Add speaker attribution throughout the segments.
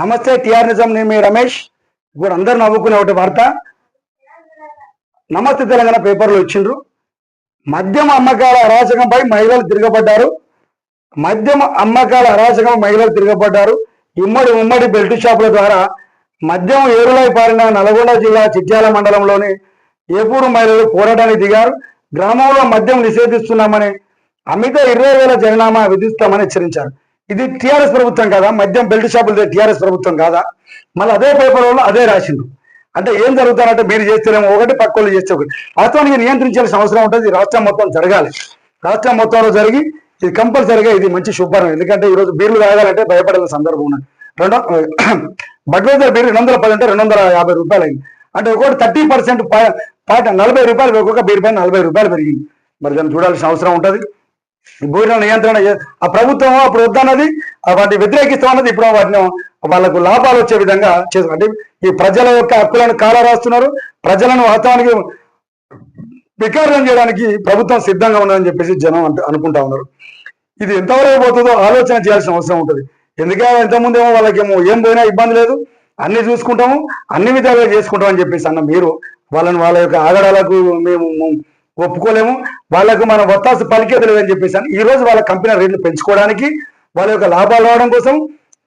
Speaker 1: నమస్తే టిఆర్ నిజం నేను మీ రమేష్. ఇప్పుడు అందరు నవ్వుకునే ఒకటి వార్త. నమస్తే తెలంగాణ పేపర్లో ఇచ్చిండ్రు. మద్యం అమ్మకాల అరాచకంపై మహిళలు తిరగబడ్డారు. మద్యం అమ్మకాల అరాచకం మహిళలు తిరగబడ్డారు. ఇమ్మడి ఉమ్మడి బెల్ట్ షాపుల ద్వారా మద్యం ఏరులై పారిన నల్గొండ జిల్లా చిట్యాల మండలంలోని ఏపూరు మహిళలు పోరాటానికి దిగారు. గ్రామంలో మద్యం నిషేధిస్తున్నామని అమిత ఇరవై వేల జరినామా విధిస్తామని హెచ్చరించారు. ఇది టిఆర్ఎస్ ప్రభుత్వం కాదా? మద్యం బెల్ట్ షాపులు టిఆర్ఎస్ ప్రభుత్వం కాదా? మళ్ళీ అదే పేపర్లో అదే రాసిండు అంటే ఏం జరుగుతారంటే మీరు చేస్తేనేమో ఒకటి పక్కోళ్ళు చేస్తే ఒకటి. వాస్తవానికి నియంత్రించాల్సిన అవసరం ఉంటుంది. రాష్ట్రం మొత్తం జరగాలి. రాష్ట్రం మొత్తంలో జరిగి ఇది కంపల్సరిగా ఇది మంచి శుభ్రం. ఎందుకంటే ఈరోజు బీర్లు తాగాలంటే భయపడాల్సిన సందర్భం ఉన్నది. రెండు బడ్వేజర్ బీర్ రెండు వందల పది అంటే రెండు వందల యాభై రూపాయలు అయింది. అంటే ఒకటి థర్టీ పర్సెంట్ పాట నలభై రూపాయలు ఒక్కొక్క బీర్ పైన నలభై రూపాయలు పెరిగింది. మరి దాన్ని చూడాల్సిన అవసరం ఉంటుంది. భూమిలో నియంత్రణ ఆ ప్రభుత్వం అప్పుడు వద్దన్నది ఆ వాటిని వ్యతిరేకిస్తామన్నది ఇప్పుడు వాటిని వాళ్ళకు లాభాలు వచ్చే విధంగా చేస్తారు అంటే ఈ ప్రజల యొక్క హక్కులను కాల రాస్తున్నారు ప్రజలను వాస్తవానికి వికారం చేయడానికి ప్రభుత్వం సిద్ధంగా ఉన్నదని చెప్పేసి జనం అనుకుంటా ఉన్నారు. ఇది ఎంతవరకు పోతుందో ఆలోచన చేయాల్సిన అవసరం ఉంటుంది. ఎందుకంటే ఇంతకుముందు ఏమో వాళ్ళకేమో ఏం పోయినా ఇబ్బంది లేదు. అన్ని చూసుకుంటాము అన్ని విధాలుగా చేసుకుంటాం అని చెప్పేసి అన్న మీరు వాళ్ళని వాళ్ళ యొక్క ఆగడాలకు మేము ఒప్పుకోలేము. వాళ్ళకు మనం ఒత్తాసు పలికేది లేదని చెప్పేసి ఈ రోజు వాళ్ళ కంపెనీ రేట్లు పెంచుకోవడానికి వాళ్ళ యొక్క లాభాలు రావడం కోసం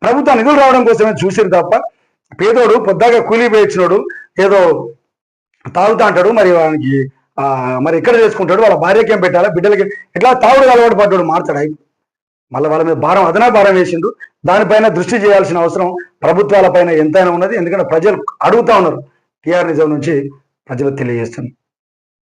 Speaker 1: ప్రభుత్వ నిధులు రావడం కోసమే చూసిరు తప్ప పేదోడు పొద్దాగా కూలీ వేయించినోడు ఏదో తాగుతా అంటాడు మరి వానికి మరి ఎక్కడ చేసుకుంటాడు వాళ్ళ భార్యకేం పెట్టాలి పెట్టాలా బిడ్డలకి ఇట్లా తాగుడు అలవాటు పడ్డాడు మారుతాడు? మళ్ళీ వాళ్ళ మీద భారం అదనా భారం వేసిండు. దానిపైన దృష్టి చేయాల్సిన అవసరం ప్రభుత్వాల పైన ఎంతైనా ఉన్నది. ఎందుకంటే ప్రజలు అడుగుతా ఉన్నారు. టీఆర్ నిజం నుంచి ప్రజలు తెలియజేస్తుంది